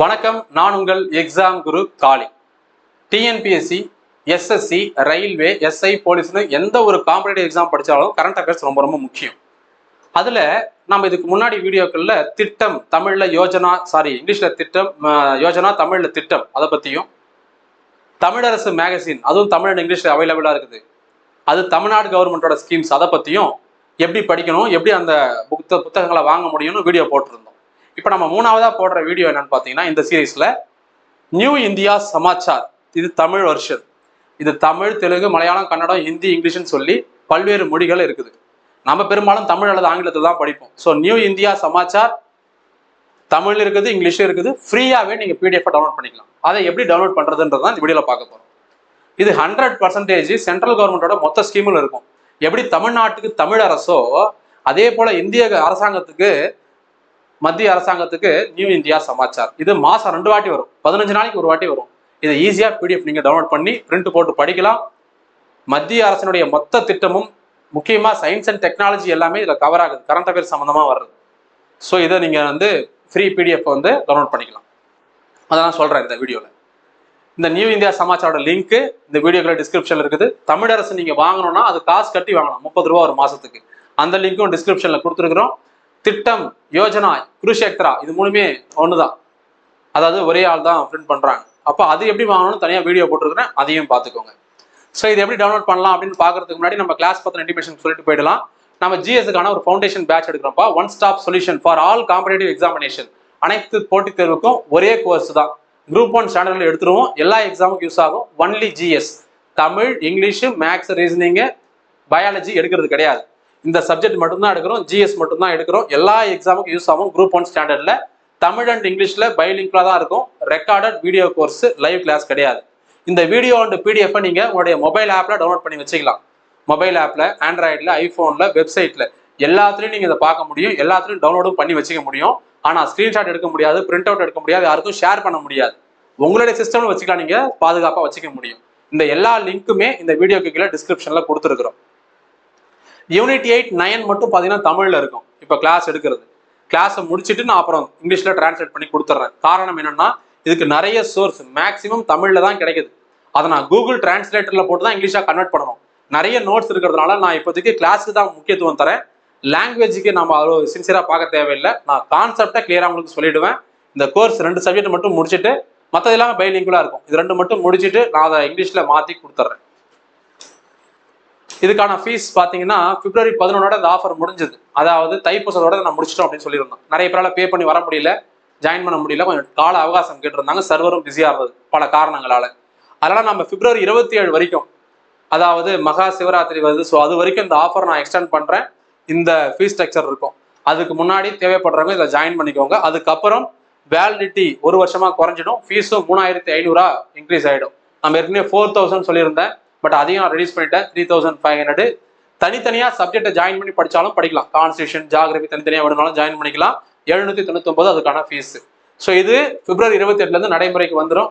வணக்கம் நான் உங்கள் எக்ஸாம் குரு Kali. TNPSC SSC railway SI போலீஸ்னு எந்த ஒரு காம்படேட்டிவ் எக்ஸாம் படித்தாலும் கரண்ட் அஃபேர்ஸ் ரொம்ப ரொம்ப முக்கியம். அதில் நம்ம இதுக்கு முன்னாடி வீடியோக்களில் திட்டம் தமிழில் யோஜனா சாரி இங்கிலீஷில் திட்டம் யோஜனா தமிழில் திட்டம் அதை பற்றியும் தமிழரசு மேகசின் அதுவும் தமிழ் இங்கிலீஷில் அவைலபிளாக இருக்குது. அது தமிழ்நாடு கவர்மெண்ட்டோட ஸ்கீம்ஸ் அதை பற்றியும் எப்படி படிக்கணும் எப்படி அந்த புத்த புத்தகங்களை வாங்க முடியும்னு வீடியோ போட்டிருந்தோம். இப்போ நம்ம மூணாவதாக போடுற வீடியோ என்னன்னு பார்த்தீங்கன்னா இந்த சீரீஸ்ல நியூ இந்தியா சமாச்சார் இது தமிழ் வருஷன் இது தமிழ் தெலுங்கு மலையாளம் கன்னடம் ஹிந்தி இங்கிலீஷ்னு சொல்லி பல்வேறு மொழிகள் இருக்குது. நம்ம பெரும்பாலும் தமிழ் அல்லது ஆங்கிலத்தில் தான் படிப்போம். So new India Samachar Tamil இருக்குது இங்கிலீஷும் இருக்குது. ஃப்ரீயாகவே நீங்கள் பிடிஎஃப் டவுன்லோட் பண்ணிக்கலாம். அதை எப்படி டவுன்லோட் பண்ணுறதுன்றது தான் இந்த வீடியோவில் பார்க்க போகிறோம் இது ஹண்ட்ரட் பர்சன்டேஜ் சென்ட்ரல் கவர்மெண்ட்டோட மொத்த ஸ்கீமில் இருக்கும். எப்படி தமிழ்நாட்டுக்கு தமிழ் அரசோ அதே போல் இந்திய அரசாங்கத்துக்கு மத்திய அரசாங்கத்துக்கு நியூ இந்தியா சமாச்சார். இது மாசம் ரெண்டு வாட்டி வரும். பதினஞ்சு நாளைக்கு ஒரு வாட்டி வரும். இதை ஈஸியா பிடிஎஃப் நீங்க டவுன்லோட் பண்ணி பிரிண்ட் போட்டு படிக்கலாம். மத்திய அரசினுடைய மொத்த திட்டமும் முக்கியமா சயின்ஸ் அண்ட் டெக்னாலஜி எல்லாமே இதுல கவர் ஆகுது. கரண்ட் அஃபேர்ஸ் சம்பந்தமா வருது ஸோ இதை நீங்க வந்து ஃப்ரீ பிடிஎஃப் வந்து டவுன்லோட் பண்ணிக்கலாம். அதான் சொல்றேன் இந்த வீடியோல. இந்த நியூ இந்தியா சமாச்சாரோட லிங்க் இந்த வீடியோக்குள்ள டிஸ்கிரிப்ஷன்ல இருக்குது. தமிழரசு நீங்க வாங்கணும்னா அது காசு கட்டி வாங்கலாம். முப்பது ரூபா ஒரு மாசத்துக்கு. அந்த லிங்க்கும் டிஸ்கிரிப்ஷன்ல கொடுத்துருக்குறோம். திட்டம் யோஜனா குருஷேத்ரா இது மூணுமே ஒண்ணுதான். அதாவது ஒரே ஆள் தான் பிரிண்ட் பண்றாங்க. அப்போ அது எப்படி வாங்கணும்னு தனியா வீடியோ போட்டிருக்கிறேன் அதையும் பார்த்துக்கோங்க. ஸோ இது எப்படி டவுன்லோட் பண்ணலாம் அப்படின்னு பார்க்கறதுக்கு முன்னாடி நம்ம கிளாஸ் பத்தின இன்டிமேஷன் சொல்லிட்டு போயிடலாம். நம்ம ஜிஎஸ்க்கான ஒரு foundation batch எடுக்கிறோம்ப்பா. One stop solution for all competitive examination அனைத்து போட்டித் தேர்வுக்கும் ஒரே கோர்ஸ் தான். குரூப் ஒன் ஸ்டாண்டர்ட்ல எடுத்துருவோம். எல்லா எக்ஸாமுக்கும் யூஸ் ஆகும். Only GS Tamil English maths reasoning biology எடுக்கிறது கிடையாது. இந்த சப்ஜெக்ட் மட்டும்தான் எடுக்கிறோம் ஜிஎஸ் மட்டும்தான் எடுக்கிறோம். எல்லா எக்ஸாமுக்கும் யூஸ் ஆகும் குரூப் ஒன் ஸ்டாண்டர்டில் தமிழ் அண்ட் இங்கிலீஷில் பைலிங்கில் தான் இருக்கும். Recorded video course live class கிடையாது. இந்த வீடியோ அண்ட் பிடிஎஃப் நீங்கள் உங்களுடைய மொபைல் ஆப்பில் டவுன்லோட் பண்ணி வச்சுக்கலாம். மொபைல் ஆப்பில் ஆண்ட்ராய்டில் ஐஃபோனில் வெப்சைட்டில் எல்லாத்துலேயும் நீங்கள் இதை பார்க்க முடியும். எல்லாத்துலேயும் டவுன்லோடும் பண்ணி வச்சுக்க முடியும். ஆனால் ஸ்க்ரீன்ஷாட் எடுக்க முடியாது பிரிண்ட் அவுட் எடுக்க முடியாது யாருக்கும் ஷேர் பண்ண முடியாது. உங்களுடைய சிஸ்டம்ல வச்சுக்கலாம் நீங்கள் பாதுகாப்பாக வச்சுக்க முடியும். இந்த எல்லா லிங்க்குமே இந்த வீடியோக்கு கீழே டிஸ்கிரிப்ஷனில் கொடுத்துருக்குறோம். யூனிட் எயிட் நைன் மட்டும் பார்த்தீங்கன்னா தமிழில் இருக்கும். இப்போ கிளாஸ் எடுக்கிறது. கிளாஸை முடிச்சுட்டு நான் அப்புறம் இங்கிலீஷில் டிரான்ஸ்லேட் பண்ணி கொடுத்துட்றேன் காரணம் என்னன்னா இதுக்கு நிறைய சோர்ஸ் மேக்ஸிமம் தமிழில் தான் கிடைக்குது. அதை நான் கூகுள் டிரான்ஸ்லேட்டரில் போட்டு தான் இங்கிலீஷாக கன்வெர்ட் பண்ணணும். நிறைய நோட்ஸ் இருக்கிறதுனால நான் இப்போதைக்கு கிளாஸுக்கு தான் முக்கியத்துவம் தரேன். லாங்குவேஜுக்கு நம்ம அவ்வளோ சின்சியராக பார்க்க தேவையில்லை. நான் கான்செப்டை கிளியராக உங்களுக்கு சொல்லிவிடுவேன் இந்த கோர்ஸ் ரெண்டு சப்ஜெக்ட் மட்டும் முடிச்சுட்டு மற்றது எல்லாமே பைலிங்குலாக இருக்கும். இது ரெண்டு மட்டும் முடிச்சுட்டு நான் அதை இங்கிலீஷில் மாற்றி கொடுத்துட்றேன் இதுக்கான ஃபீஸ் பார்த்தீங்கன்னா பிப்ரவரி பதினொன்னோட இந்த ஆஃபர் முடிஞ்சது. அதாவது தைப்பூசத்தோட நான் முடிச்சிட்டோம் அப்படின்னு சொல்லியிருந்தோம். நிறைய பேரால் பே பண்ணி வர முடியல ஜாயின் பண்ண முடியல. கொஞ்சம் கால அவகாசம் கேட்டிருந்தாங்க. சர்வரும் பிஸியாக இருந்தது பல காரணங்களால். அதனால் நம்ம பிப்ரவரி இருபத்தி ஏழு வரைக்கும் அதாவது மகா சிவராத்திரி வருது. ஸோ அது வரைக்கும் இந்த ஆஃபர் நான் எக்ஸ்டெண்ட் பண்ணுறேன் இந்த ஃபீஸ் ஸ்ட்ரக்சர் இருக்கும். அதுக்கு முன்னாடி தேவைப்படுறவங்க இதை ஜாயின் பண்ணிக்கோங்க. அதுக்கப்புறம் வேலிடிட்டி ஒரு வருஷமாக குறைஞ்சிடும். ஃபீஸும் மூணாயிரத்தி ஐநூறுரூவா இன்க்ரீஸ் ஆகிடும் நம்ம ஏற்கனவே ஃபோர் தௌசண்ட் சொல்லியிருந்தேன். பட் அதையும் நான் ரெடியூஸ் பண்ணிட்டேன். த்ரீ தௌசண்ட் ஃபைவ் ஹண்ட்ரட் தனித்தனியாக சப்ஜெக்டை ஜாயின் பண்ணி படித்தாலும் படிக்கலாம். கான்ஸ்டியூஷன் ஜாகிரபி தனித்தனியாக வேணும்னாலும் ஜாயின் பண்ணிக்கலாம். எழுநூத்தி தொண்ணூத்தொம்பது அதுக்கான ஃபீஸ் ஸோ இது பிப்ரவரி இருபத்தி எட்டுலேருந்து நடைமுறைக்கு வந்துடும்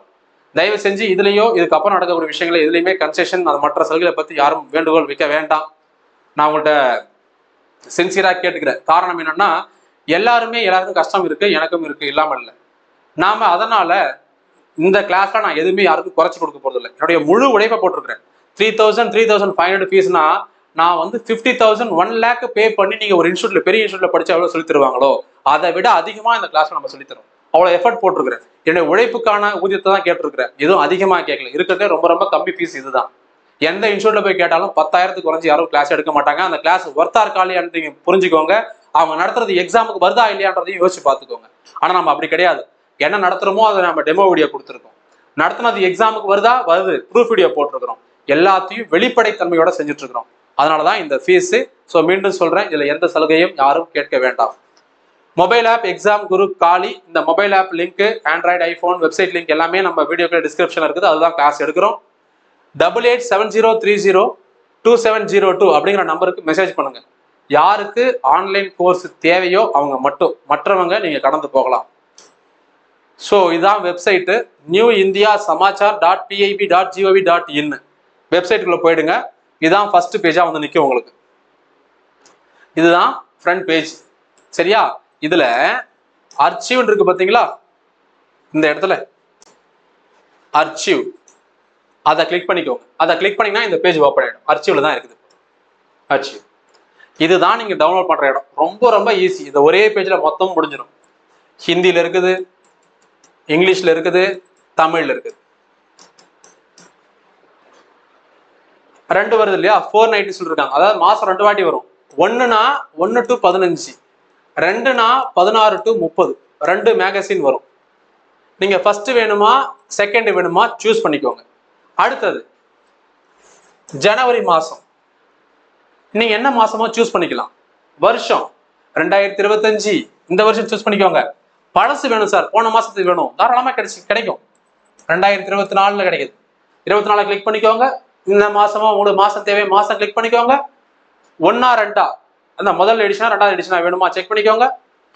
தயவு செஞ்சு இதுலேயோ இதுக்கப்புறம் நடக்கக்கூடிய விஷயங்களை எதுலையுமே கன்செஷன் அது மற்ற சலுகைகளை பற்றி யாரும் வேண்டுகோள் வைக்க வேண்டாம். நான் உங்கள்கிட்ட சின்சியராக கேட்டுக்கிறேன். காரணம் என்னென்னா எல்லாருமே எல்லாருக்கும் கஷ்டம் இருக்குது எனக்கும் இருக்குது இல்லாமல் இல்லை. நாம் அதனால் இந்த கிளாஸில் நான் எதுவுமே யாருக்கும் குறைச்சி கொடுக்க போகிறதில்ல என்னுடைய முழு உழைப்பை போட்டிருக்கிறேன். Three thousand three thousand five hundred ஃபீஸ்னா நான் வந்து fifty thousand one lakh pay பண்ணி நீங்க ஒரு இன்ஸ்டியூட்ல பெரிய இன்ஸ்டியூட்ல படிச்சு எவ்வளவு சொல்லி தருவாங்களோ அதை விட அதிகமா இந்த கிளாஸ்ல நம்ம சொல்லி தரோம் அவ்வளோ எஃபர்ட் போட்டிருக்கிறேன். என்னுடைய உழைப்புக்கான ஊதியத்தை தான் கேட்டிருக்கிறேன். எதுவும் அதிகமா கேட்கல. இருக்கிறதே ரொம்ப ரொம்ப கம்மி ஃபீஸ் இதுதான். எந்த இன்ஸ்டியூட்ல போய் கேட்டாலும் பத்தாயிரத்துக்கு குறைஞ்சி யாரும் கிளாஸ் எடுக்க மாட்டாங்க. அந்த கிளாஸ் ஒர்த்தா இருக்கா புரிஞ்சுக்கோங்க. அவங்க நடத்துறது எக்ஸாமுக்கு வருதா இல்லையான்றதையும் யோசிச்சு பார்த்துக்கோங்க. ஆனா நம்ம அப்படி கிடையாது. என்ன நடத்துறோமோ அதை நம்ம டெமோ வீடியோ கொடுத்துருக்கோம். நடத்தினது எக்ஸாமுக்கு வருதா? வருது. ப்ரூஃப் வீடியோ போட்டிருக்கிறோம். எல்லாத்தையும் வெளிப்படைத்தன்மையோட செஞ்சுட்டு இருக்கிறோம் அதனாலதான் இந்த ஃபீஸ் ஸோ மீண்டும் சொல்றேன் இதுல எந்த சலுகையும் யாரும் கேட்க வேண்டாம். மொபைல் ஆப் எக்ஸாம் குரு காலி. இந்த mobile app link android iPhone website link எல்லாமே நம்ம வீடியோக்குள்ள டிஸ்கிரிப்ஷன் இருக்குது. அதுதான் கிளாஸ் எடுக்கிறோம். Double eight seven zero three zero two seven zero two அப்படிங்கிற நம்பருக்கு மெசேஜ் பண்ணுங்க. யாருக்கு ஆன்லைன் கோர்ஸ் தேவையோ அவங்க மட்டும் மற்றவங்க நீங்க கடந்து போகலாம். ஸோ இதுதான் website new India Samachar dot PIB dot GOV dot இன்னு வெப்சைட்டுக்குள்ளே போயிடுங்க. இதுதான் ஃபர்ஸ்ட் பேஜாக வந்து நிற்கும் உங்களுக்கு. இதுதான் ஃப்ரண்ட் பேஜ் சரியா? இதில் அர்ச்சிவ் இருக்கு பார்த்தீங்களா இந்த இடத்துல. அர்ச்சீவ் அதை கிளிக் பண்ணிக்கோங்க. அதை கிளிக் பண்ணிங்கன்னா இந்த பேஜ் ஓப்பன் ஆகிடும் அர்ச்சீவில் தான் இருக்குது அர்ச்சீவ் இதுதான் நீங்கள் டவுன்லோட் பண்ணுற இடம். ரொம்ப ரொம்ப ஈஸி இந்த ஒரே பேஜில் மொத்தம் முடிஞ்சிடும். ஹிந்தியில் இருக்குது இங்கிலீஷில் இருக்குது தமிழில் இருக்குது. ரெண்டு வருது இல்லையா? ஃபோர் நைன்டி சொல்லிருக்காங்க. அதாவது மாசம் ரெண்டு வாட்டி வரும். ஒண்ணுனா ஒன்னு டு பதினஞ்சு. ரெண்டுனா பதினாறு டு முப்பது. ரெண்டு மேகசின் வரும். நீங்க ஃபர்ஸ்ட் வேணுமா செகண்ட் வேணுமா சூஸ் பண்ணிக்கோங்க. அடுத்தது ஜனவரி மாசம். நீங்க என்ன மாசமோ சூஸ் பண்ணிக்கலாம். வருஷம் ரெண்டாயிரத்தி இருபத்தஞ்சு. இந்த வருஷம் சூஸ் பண்ணிக்கோங்க. பழசு வேணும் சார் போன மாசத்துக்கு வேணும். தாராளமா கிடைச்சி கிடைக்கும். ரெண்டாயிரத்தி இருபத்தி நாலுல கிடைக்குது. இருபத்தி நாலு கிளிக் பண்ணிக்கோங்க. இந்த மாசமா உங்களுக்கு மாசம் தேவை மாசம் கிளிக் பண்ணிக்கோங்க. ஒன்னா ரெண்டா. அந்த முதல் எடிஷனா ரெண்டாவது எடிஷனா வேணுமா செக் பண்ணிக்கோங்க.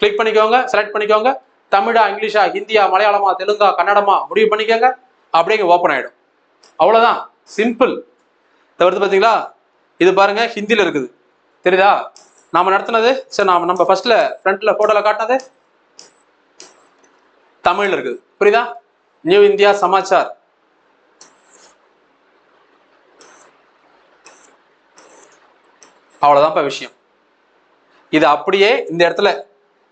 கிளிக் பண்ணிக்கோங்க செலக்ட் பண்ணிக்கோங்க. தமிழா இங்கிலீஷா ஹிந்தியா மலையாளமா தெலுங்கா கன்னடமா முடிவு பண்ணிக்கோங்க. அப்படியே ஓப்பன் ஆயிடும். அவ்வளவுதான். சிம்பிள் தவிர்த்து பார்த்தீங்களா இது பாருங்க ஹிந்தியில் இருக்குது. தெரியுதா? நாம நடத்தினது சரி நாம நம்ம ஃபர்ஸ்ட்ல ஃப்ரண்ட்ல போட்டோல காட்டினது தமிழ்ல இருக்குது. புரியுதா? நியூ இந்தியா சமாச்சார் அவ்வளோதான்ப்பா விஷயம். இது அப்படியே இந்த இடத்துல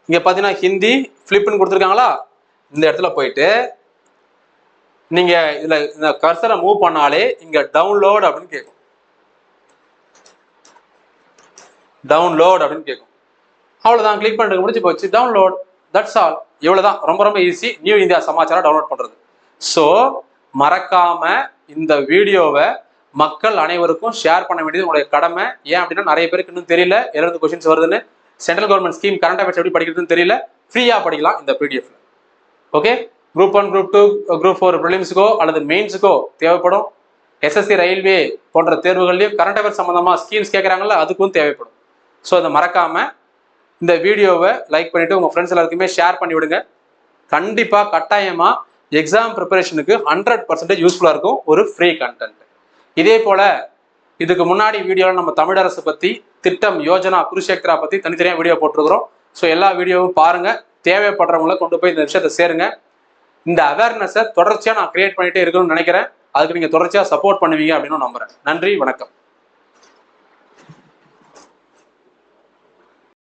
இங்கே பார்த்தீங்கன்னா ஹிந்தி ஃபிளிப்னு கொடுத்துருக்காங்களா? இந்த இடத்துல போயிட்டு நீங்கள் இதில் இந்த கர்சரை மூவ் பண்ணாலே இங்கே டவுன்லோட் அப்படின்னு கேட்கும். டவுன்லோட் அப்படின்னு கேட்கும். அவ்வளோதான் கிளிக் பண்ணுறது முடிச்சு போச்சு டவுன்லோட் தட்ஸ் ஆல் இவ்வளவுதான் ரொம்ப ரொம்ப ஈஸி நியூ இந்தியா சமாச்சாரம் டவுன்லோட் பண்ணுறது ஸோ மறக்காம இந்த வீடியோவை மக்கள் அனைவருக்கும் ஷேர் பண்ண வேண்டியது உங்களுடைய கடமை. ஏன் அப்படின்னா நிறைய பேருக்கு இன்னும் தெரியல. எழுபது கொஸ்டின்ஸ் வருதுன்னு. Central government scheme current affairs எப்படி படிக்கிறதுன்னு தெரியல. ஃப்ரீயாக படிக்கலாம் இந்த பிடிஎஃப்ல okay group one group two group four ப்ரிலிம்ஸுக்கோ அல்லது மெயின்ஸுக்கோ தேவைப்படும். எஸ்எஸ்சி ரயில்வே போன்ற தேர்வுகள்லையும் கரண்ட் அஃபேர்ஸ் சம்மந்தமாக ஸ்கீம்ஸ் கேட்குறாங்கல்ல அதுக்கும் தேவைப்படும். ஸோ அதை மறக்காமல் இந்த வீடியோவை லைக் பண்ணிவிட்டு உங்கள் ஃப்ரெண்ட்ஸ் எல்லாருக்குமே ஷேர் பண்ணி விடுங்க. கட்டாயமாக எக்ஸாம் ப்ரிப்பரேஷனுக்கு ஹண்ட்ரட் பர்சன்டேஜ் யூஸ்ஃபுல்லாக இருக்கும். ஒரு ஃப்ரீ கண்டென்ட் இதே போல இதுக்கு முன்னாடி வீடியோவில் நம்ம தமிழரசு பத்தி திட்டம் யோஜனா குருஷேத்ரா பத்தி தனித்தனியாக வீடியோ போட்டிருக்கிறோம். ஸோ எல்லா வீடியோவும் பாருங்க. தேவைப்படுறவங்கள கொண்டு போய் இந்த விஷயத்தை சேருங்க. இந்த அவேர்னஸை தொடர்ச்சியாக நான் கிரியேட் பண்ணிட்டே இருக்கணும்னு நினைக்கிறேன். அதுக்கு நீங்கள் தொடர்ச்சியாக சப்போர்ட் பண்ணுவீங்க அப்படின்னு நம்புறேன். நன்றி வணக்கம்.